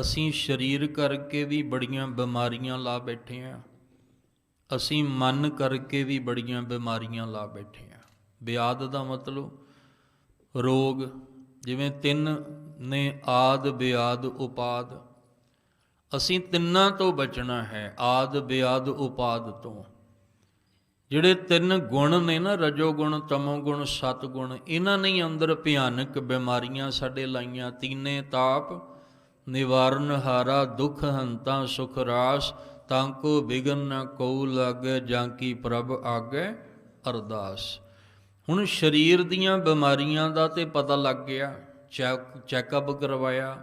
ਅਸੀਂ ਸਰੀਰ ਕਰਕੇ ਵੀ ਬੜੀਆਂ ਬਿਮਾਰੀਆਂ ਲਾ ਬੈਠੇ ਆ। ਅਸੀਂ ਮਨ ਕਰਕੇ ਵੀ ਬੜੀਆਂ ਬਿਮਾਰੀਆਂ ਲਾ ਬੈਠੇ ਆ। ਵਿਆਦ ਦਾ ਮਤਲਬ, ਰੋਗ, ਜਿਵੇਂ ਤਿੰਨ ਨੇ ਆਦ, ਵਿਆਦ, ਉਪਾਦ। ਅਸੀਂ ਤਿੰਨਾਂ ਤੋਂ ਬਚਣਾ ਹੈ, ਆਦ, ਵਿਆਦ, ਉਪਾਦ ਤੋਂ। ਜਿਹੜੇ ਤਿੰਨ ਗੁਣ ਨੇ ਨਾ ਰਜੋ ਗੁਣ ਤਮੋ ਗੁਣ ਸਤ ਗੁਣ ਇਹਨਾਂ ਨੇ ਅੰਦਰ ਭਿਆਨਕ ਬਿਮਾਰੀਆਂ ਸਾਡੇ ਲਾਈਆਂ। ਤੀਨੇ ਤਾਪ ਨਿਵਾਰਨ ਹਾਰਾ ਦੁਖ ਹੰਤਾ ਸੁਖ ਰਾਸ, ਤਾਂ ਕੋ ਬਿਗਨ ਨ ਕਉ ਲਾਗੈ ਜਾਂ ਕੀ ਪ੍ਰਭ ਆਗੈ ਅਰਦਾਸ। ਹੁਣ ਸਰੀਰ ਦੀਆਂ ਬਿਮਾਰੀਆਂ ਦਾ ਤੇ ਪਤਾ ਲੱਗ ਗਿਆ ਚੈੱਕਅਪ ਕਰਵਾਇਆ।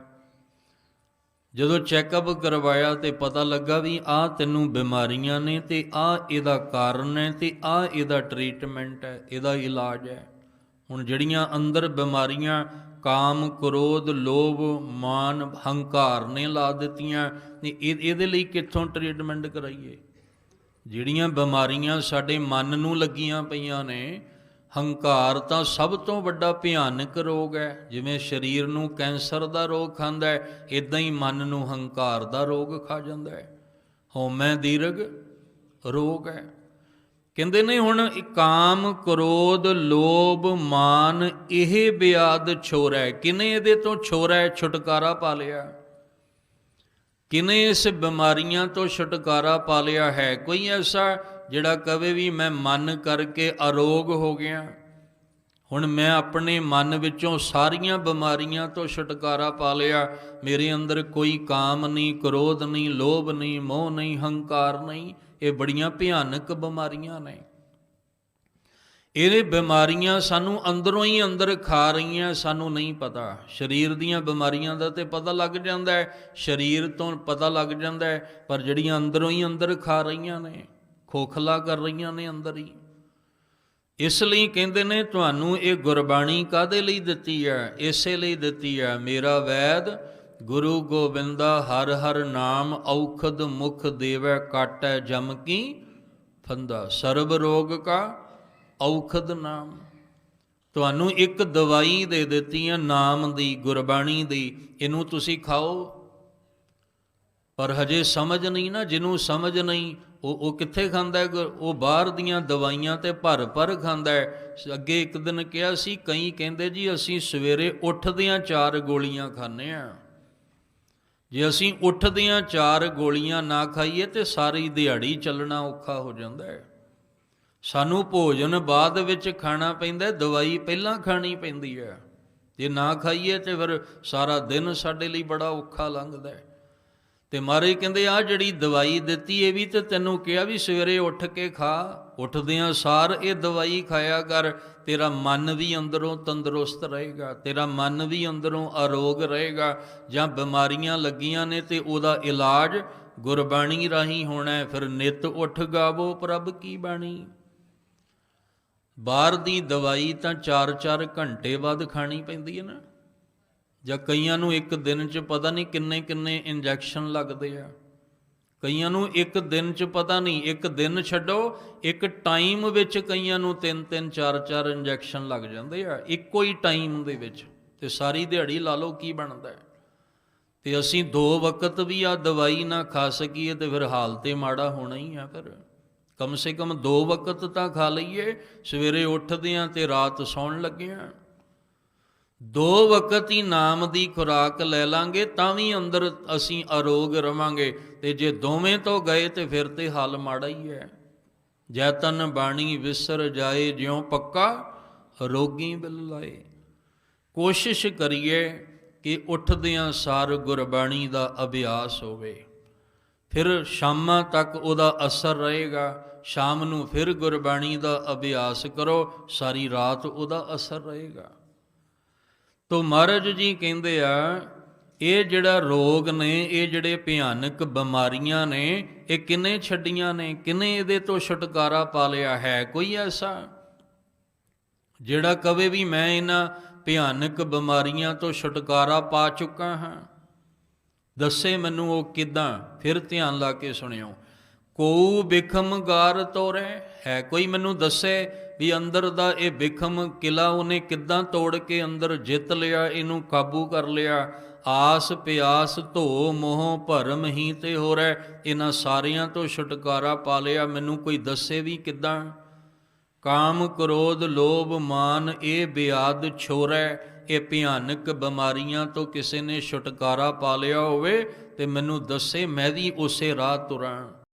ਜਦੋਂ ਚੈੱਕਅਪ ਕਰਵਾਇਆ ਤੇ ਪਤਾ ਲੱਗਾ ਵੀ ਆਹ ਤੈਨੂੰ ਬਿਮਾਰੀਆਂ ਨੇ ਤੇ ਆਹ ਇਹਦਾ ਕਾਰਨ ਹੈ ਤੇ ਆਹ ਇਹਦਾ ਟ੍ਰੀਟਮੈਂਟ ਹੈ, ਇਹਦਾ ਇਲਾਜ ਹੈ। ਹੁਣ ਜਿਹੜੀਆਂ ਅੰਦਰ ਬਿਮਾਰੀਆਂ ਕਾਮ, ਕ੍ਰੋਧ, ਲੋਭ, ਮਾਨ, ਹੰਕਾਰ ਨੇ ਲਾ ਦਿੱਤੀਆਂ। ਇਹ- ਇਹਦੇ ਲਈ ਕਿੱਥੋਂ ਟ੍ਰੀਟਮੈਂਟ ਕਰਾਈਏ? ਜਿਹੜੀਆਂ ਬਿਮਾਰੀਆਂ ਸਾਡੇ ਮਨ ਨੂੰ ਲੱਗੀਆਂ ਪਈਆਂ ਨੇ, ਹੰਕਾਰ ਤਾਂ ਸਭ ਤੋਂ ਵੱਡਾ ਭਿਆਨਕ ਰੋਗ ਹੈ। ਜਿਵੇਂ ਸਰੀਰ ਨੂੰ ਕੈਂਸਰ ਦਾ ਰੋਗ ਖਾਂਦਾ ਹੈ ਇਦਾਂ ਹੀ ਮਨ ਨੂੰ ਹੰਕਾਰ ਦਾ ਰੋਗ ਖਾ ਜਾਂਦਾ ਹੈ। ਹਉਮੈ ਦੀਰਗ ਰੋਗ ਹੈ। ਕਹਿੰਦੇ ਨੇ ਹੁਣ ਕਾਮ ਕ੍ਰੋਧ, ਲੋਭ, ਮਾਨ, ਇਹ ਬਿਆਦ ਛੋਰਾ ਹੈ। ਕਿਨੇ ਇਹਦੇ ਤੋਂ ਛੋਰਾ ਹੈ? ਛੁਟਕਾਰਾ ਪਾ ਲਿਆ। ਕਿਨੇ ਇਸ ਬਿਮਾਰੀਆਂ ਤੋਂ ਛੁਟਕਾਰਾ ਪਾ ਲਿਆ ਹੈ? ਕੋਈ ਐਸਾ ਜਿਹੜਾ ਕਵੇ ਵੀ ਮੈਂ ਮਨ ਕਰਕੇ ਅਰੋਗ ਹੋ ਗਿਆ। ਹੁਣ ਮੈਂ ਆਪਣੇ ਮਨ ਵਿੱਚੋਂ ਸਾਰੀਆਂ ਬਿਮਾਰੀਆਂ ਤੋਂ ਛੁਟਕਾਰਾ ਪਾ ਲਿਆ। ਮੇਰੇ ਅੰਦਰ ਕੋਈ ਕਾਮ ਨਹੀਂ, ਕ੍ਰੋਧ ਨਹੀਂ, ਲੋਭ ਨਹੀਂ, ਮੋਹ ਨਹੀਂ, ਹੰਕਾਰ ਨਹੀਂ। ਇਹ ਬੜੀਆਂ ਭਿਆਨਕ ਬਿਮਾਰੀਆਂ ਨੇ। ਇਹ ਬਿਮਾਰੀਆਂ ਸਾਨੂੰ ਅੰਦਰੋਂ ਹੀ ਅੰਦਰ ਖਾ ਰਹੀਆਂ, ਸਾਨੂੰ ਨਹੀਂ ਪਤਾ। ਸਰੀਰ ਦੀਆਂ ਬਿਮਾਰੀਆਂ ਦਾ ਤੇ ਪਤਾ ਲੱਗ ਜਾਂਦਾ ਹੈ। ਸਰੀਰ ਤੋਂ ਪਤਾ ਲੱਗ ਜਾਂਦਾ ਹੈ, ਪਰ ਜਿਹੜੀਆਂ ਅੰਦਰੋਂ ਹੀ ਅੰਦਰ ਖਾ ਰਹੀਆਂ ਨੇ, ਖੋਖਲਾ ਕਰ ਰਹੀਆਂ ਨੇ ਅੰਦਰ ਹੀ। ਇਸ ਲਈ ਕਹਿੰਦੇ ਨੇ, ਤੁਹਾਨੂੰ ਇਹ ਗੁਰਬਾਣੀ ਕਾਦੇ ਲਈ ਦਿੱਤੀ ਹੈ? ਇਸੇ ਲਈ ਦਿੱਤੀ ਹੈ, ਮੇਰਾ ਵੈਦ ਗੁਰੂ ਗੋਬਿੰਦਾ ਹਰ ਹਰ ਨਾਮ ਔਖਦ ਮੁਖ ਦੇਵੈ ਕਾਟੈ ਜਮ ਕੀ ਫੰਦਾ। ਸਰਬ ਰੋਗ ਕਾ ਔਖਦ ਨਾਮ। ਤੁਹਾਨੂੰ ਇੱਕ ਦਵਾਈ ਦੇ ਦਿੱਤੀ ਹੈ, ਨਾਮ ਦੀ, ਗੁਰਬਾਣੀ ਦੀ। ਇਹਨੂੰ ਤੁਸੀਂ ਖਾਓ। ਪਰ ਹਜੇ ਸਮਝ ਨਹੀਂ ਨਾ, ਜਿਹਨੂੰ ਸਮਝ ਨਹੀਂ ਉਹ ਉਹ ਕਿੱਥੇ ਖਾਂਦਾ ਹੈ? ਉਹ ਬਾਹਰ ਦੀਆਂ ਦਵਾਈਆਂ ਤੇ ਭਰ ਭਰ ਖਾਂਦਾ ਹੈ। ਅੱਗੇ ਇੱਕ ਦਿਨ ਕਿਹਾ ਸੀ, ਕਈ ਕਹਿੰਦੇ ਜੀ, ਅਸੀਂ ਸਵੇਰੇ ਉੱਠਦਿਆਂ ਚਾਰ ਗੋਲੀਆਂ ਖਾਂਦੇ ਆ ਜੇ ਅਸੀਂ ਉੱਠਦਿਆਂ ਚਾਰ ਗੋਲੀਆਂ ਨਾ ਖਾਈਏ ਤੇ ਸਾਰੀ ਦਿਹਾੜੀ ਚੱਲਣਾ ਔਖਾ ਹੋ ਜਾਂਦਾ ਹੈ। ਸਾਨੂੰ ਭੋਜਨ ਬਾਅਦ ਵਿੱਚ ਖਾਣਾ ਪੈਂਦਾ ਦਵਾਈ ਪਹਿਲਾਂ ਖਾਣੀ ਪੈਂਦੀ ਹੈ। ਜੇ ਨਾ ਖਾਈਏ ਤੇ ਫਿਰ ਸਾਰਾ ਦਿਨ ਸਾਡੇ ਲਈ ਬੜਾ ਔਖਾ ਲੰਘਦਾ ਹੈ। ਤੇ ਮਹਾਰਾਜ ਕਹਿੰਦੇ ਆ ਜਿਹੜੀ ਦਵਾਈ ਦਿੱਤੀ ਇਹ ਵੀ ਤੇ ਤੈਨੂੰ ਕਿਹਾ ਵੀ ਸਵੇਰੇ ਉੱਠ ਕੇ ਖਾ। ਉੱਠਦਿਆਂ ਸਾਰ ਇਹ ਦਵਾਈ ਖਾਇਆ ਕਰ। ਤੇਰਾ ਮਨ ਵੀ ਅੰਦਰੋਂ ਤੰਦਰੁਸਤ ਰਹੇਗਾ। ਤੇਰਾ ਮਨ ਵੀ ਅੰਦਰੋਂ ਅਰੋਗ ਰਹੇਗਾ। ਜਾਂ ਬਿਮਾਰੀਆਂ ਲੱਗੀਆਂ ਨੇ ਤੇ ਉਹਦਾ ਇਲਾਜ ਗੁਰਬਾਣੀ ਰਾਹੀਂ ਹੋਣਾ ਫਿਰ ਨਿਤ ਉੱਠ ਗਾਵੋ ਪ੍ਰਭ ਕੀ ਬਾਣੀ? ਬਾਹਰ ਦੀ ਦਵਾਈ ਤਾਂ 4-4 ਘੰਟੇ ਬਾਅਦ ਖਾਣੀ ਪੈਂਦੀ ਹੈ ਨਾ। ਜਾਂ ਕਈਆਂ ਨੂੰ ਇੱਕ ਦਿਨ 'ਚ ਪਤਾ ਨਹੀਂ ਕਿੰਨੇ ਕਿੰਨੇ ਇੰਜੈਕਸ਼ਨ ਲੱਗਦੇ ਆ। ਕਈਆਂ ਨੂੰ ਇੱਕ ਦਿਨ 'ਚ ਪਤਾ ਨਹੀਂ, ਇੱਕ ਦਿਨ ਛੱਡੋ, ਇੱਕ ਟਾਈਮ ਵਿੱਚ ਕਈਆਂ ਨੂੰ ਤਿੰਨ ਤਿੰਨ, ਚਾਰ ਚਾਰ ਇੰਜੈਕਸ਼ਨ ਲੱਗ ਜਾਂਦੇ ਆ, ਇੱਕੋ ਹੀ ਟਾਈਮ ਦੇ ਵਿੱਚ। ਤੇ ਸਾਰੀ ਦਿਹਾੜੀ ਲਾ ਲਓ ਕੀ ਬਣਦਾ ਹੈ। ਤੇ ਅਸੀਂ ਦੋ ਵਕਤ ਵੀ ਆ ਦਵਾਈ ਨਾ ਖਾ ਸਕੀਏ ਤੇ ਫਿਰ ਹਾਲ ਤੇ ਮਾੜਾ ਹੋਣਾ ਹੀ ਆ ਫਿਰ। ਕਮ ਸੇ ਕਮ ਦੋ ਵਕਤ ਤਾਂ ਖਾ ਲਈਏ, ਸਵੇਰੇ ਉੱਠਦੇ ਆ ਤੇ ਰਾਤ ਸੌਣ ਲੱਗੇ ਆ ਦੋ ਵਕਤ ਹੀ ਨਾਮ ਦੀ ਖੁਰਾਕ ਲੈ ਲਾਂਗੇ, ਤਾਂ ਵੀ ਅੰਦਰ ਅਸੀਂ ਅਰੋਗ ਰਵਾਂਗੇ। ਤੇ ਜੇ ਦੋਵੇਂ ਤੋਂ ਗਏ ਤੇ ਫਿਰ ਤੇ ਹਾਲ ਮਾੜਾ ਹੀ ਹੈ। ਜੈਤਨ ਬਾਣੀ ਵਿਸਰ ਜਾਏ, ਜਿਉ ਪੱਕਾ ਰੋਗੀ ਬਿਲ ਲਾਏ। ਕੋਸ਼ਿਸ਼ ਕਰੀਏ ਕਿ ਉੱਠਦਿਆਂ ਸਾਰ ਗੁਰਬਾਣੀ ਦਾ ਅਭਿਆਸ ਹੋਵੇ। ਫਿਰ ਸ਼ਾਮਾਂ ਤੱਕ ਉਹਦਾ ਅਸਰ ਰਹੇਗਾ। ਸ਼ਾਮ ਨੂੰ ਫਿਰ ਗੁਰਬਾਣੀ ਦਾ ਅਭਿਆਸ ਕਰੋ। ਸਾਰੀ ਰਾਤ ਉਹਦਾ ਅਸਰ ਰਹੇਗਾ। ਤੋ ਮਹਾਰਾਜ ਜੀ ਕਹਿੰਦੇ ਆ, ਇਹ ਜਿਹੜਾ ਰੋਗ ਨੇ, ਇਹ ਜਿਹੜੇ ਭਿਆਨਕ ਬਿਮਾਰੀਆਂ ਨੇ, ਇਹ ਕਿੰਨੇ ਛੱਡੀਆਂ ਨੇ, ਕਿੰਨੇ ਇਹਦੇ ਤੋਂ ਛੁਟਕਾਰਾ ਪਾ ਲਿਆ ਹੈ? ਕੋਈ ਐਸਾ? ਜਿਹੜਾ ਕਵੇ ਵੀ ਮੈਂ ਇਹਨਾਂ ਭਿਆਨਕ ਬਿਮਾਰੀਆਂ ਤੋਂ ਛੁਟਕਾਰਾ ਪਾ ਚੁੱਕਾ ਹਾਂ। ਦੱਸੇ ਮੈਨੂੰ ਉਹ ਕਿਦਾਂ? ਫਿਰ ਧਿਆਨ ਲਾ ਕੇ ਸੁਣਿਓ। ਕੋ ਬਿਖਮ ਗਾਰ ਤੋਰੇ? ਹੈ ਕੋਈ ਮੈਨੂੰ ਦੱਸੇ ਵੀ ਅੰਦਰ ਦਾ ਇਹ ਬਿਖਮ ਕਿਲਾ ਉਹਨੇ ਕਿੱਦਾਂ ਤੋੜ ਕੇ ਅੰਦਰ ਜਿੱਤ ਲਿਆ, ਇਹਨੂੰ ਕਾਬੂ ਕਰ ਲਿਆ? ਆਸ ਪਿਆਸ ਧੋ ਮੋਹ ਭਰਮ ਹੀ ਤੇ ਹੋ ਰਹਿ ਇਹਨਾਂ ਸਾਰਿਆਂ ਤੋਂ ਛੁਟਕਾਰਾ ਪਾ ਲਿਆ। ਮੈਨੂੰ ਕੋਈ ਦੱਸੇ ਵੀ ਕਿੱਦਾਂ? ਕਾਮ ਕ੍ਰੋਧ ਲੋਭ ਮਾਨ, ਇਹ ਬਿਆਦ ਛੋਰੈ। ਇਹ ਭਿਆਨਕ ਬਿਮਾਰੀਆਂ ਤੋਂ ਕਿਸੇ ਨੇ ਛੁਟਕਾਰਾ ਪਾ ਲਿਆ ਹੋਵੇ ਤੇ ਮੈਨੂੰ ਦੱਸੇ ਮੈਂ ਵੀ ਉਸੇ ਰਾਹ ਤੁਰਾਂ।